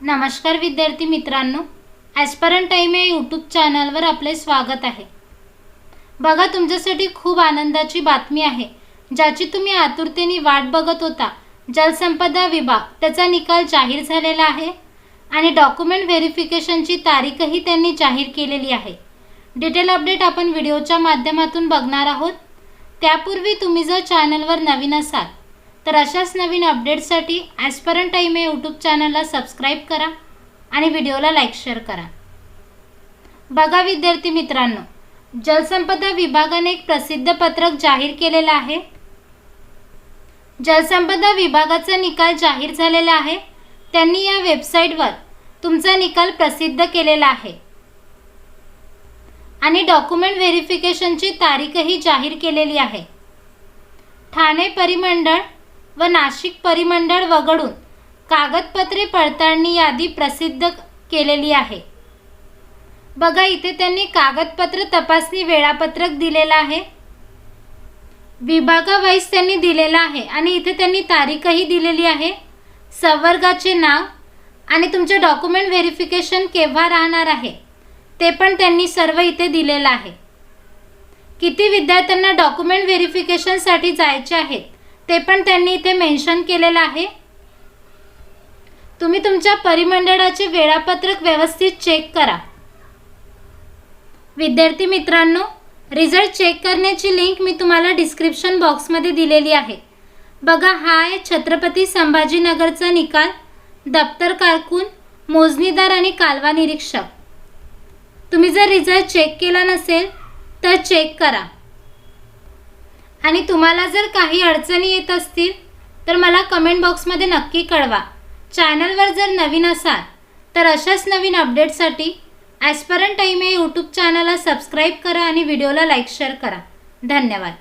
नमस्कार विद्यार्थी मित्रांनो ॲस्परंट टाईम या यूट्यूब चॅनलवर आपले स्वागत आहे. बघा तुमच्यासाठी खूप आनंदाची बातमी आहे ज्याची तुम्ही आतुरतेने वाट बघत होता. जलसंपदा विभाग त्याचा निकाल जाहीर झालेला आहे आणि डॉक्युमेंट व्हेरिफिकेशनची तारीखही त्यांनी जाहीर केलेली आहे. डिटेल अपडेट आपण व्हिडिओच्या माध्यमातून बघणार आहोत. त्यापूर्वी तुम्ही जर चॅनलवर नवीन असाल तर अशाच नवीन अपडेट्ससाठी ॲस्परंट टाईम या यूट्यूब चॅनलला सबस्क्राईब करा आणि व्हिडिओला लाईक शेअर करा. बघा विद्यार्थी मित्रांनो जलसंपदा विभागाने एक प्रसिद्ध पत्रक जाहीर केलेलं आहे. जलसंपदा विभागाचा निकाल जाहीर झालेला आहे. त्यांनी या वेबसाईटवर तुमचा निकाल प्रसिद्ध केलेला आहे. आणि डॉक्युमेंट व्हेरिफिकेशनची तारीखही जाहीर केलेली आहे. ठाणे परिमंडळ व नाशिक परिमंडळ वगळून कागदपत्रे पडताळणी यादी प्रसिद्ध केलेली आहे. बघा इथे त्यांनी कागदपत्र तपासणी वेळापत्रक दिलेलं आहे. विभागावाईज त्यांनी दिलेलं आहे आणि इथे त्यांनी तारीखही दिलेली आहे. संवर्गाचे नाव आणि तुमचे डॉक्युमेंट व्हेरिफिकेशन केव्हा राहणार आहे ते पण त्यांनी सर्व इथे दिलेलं आहे. किती विद्यार्थ्यांना डॉक्युमेंट व्हेरिफिकेशनसाठी जायचे आहेत ते पण त्यांनी इथे मेन्शन केलेलं आहे. तुम्ही तुमच्या परिमंडळाचे वेळापत्रक व्यवस्थित चेक करा. विद्यार्थी मित्रांनो रिझल्ट चेक करण्याची लिंक मी तुम्हाला डिस्क्रिप्शन बॉक्समध्ये दिलेली आहे. बघा हा आहे छत्रपती संभाजीनगरचा निकाल दप्तर कारकून मोजणीदार आणि कालवा निरीक्षक. तुम्ही जर रिझल्ट चेक केला नसेल तर चेक करा. आणि तुम्हाला जर काही अडचणी येत असतील तर मला कमेंट बॉक्समध्ये नक्की कळवा. चॅनलवर जर नवीन असाल तर अशाच नवीन अपडेटसाठी ॲस्परंट टाईम या यूट्यूब चॅनलला सबस्क्राईब करा आणि व्हिडिओला लाईक शेअर करा. धन्यवाद.